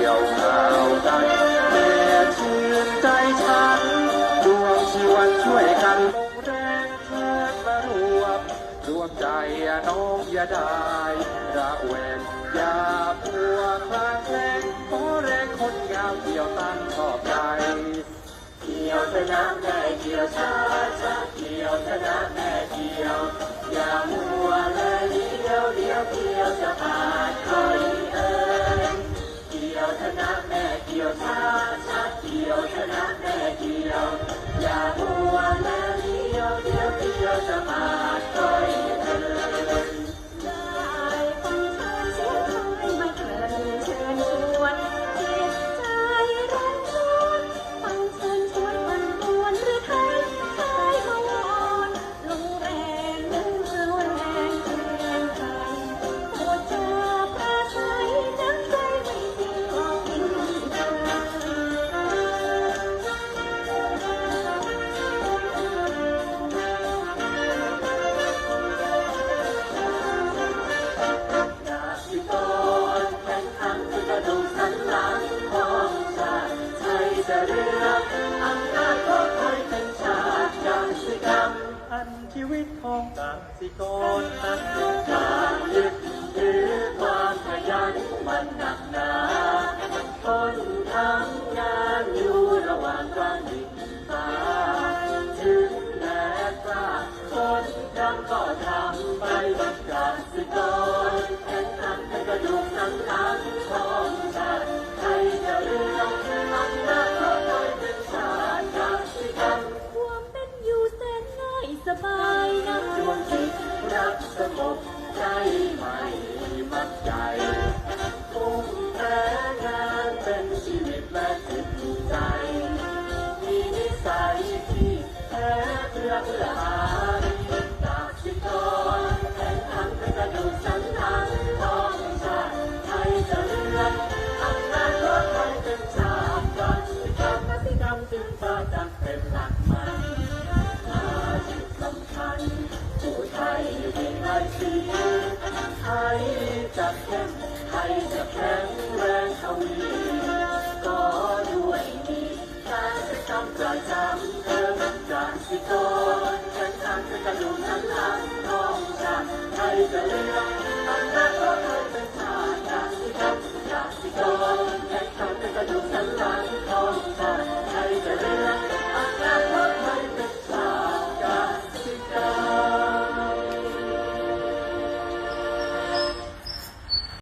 กี่ยวข้าวกันแม่ชื่นใจฉันดวงชีวันช่วยกันลงแรงเพื่อมารวมรวมใจน้องอย่าได้ระแวงอย่าพัวคลางแคลงขอแรงคนงามเกี่ยวตั้งขอบใจเกี่ยวสนามได้เกี่ยวช้า maravilhosa mar. เลือกอังคารคยเป็นชาติกสิกรรมอันชีวิตของกสิกรนั้น จิดรักสงบใจใหม่มั่กใจคง Thank you.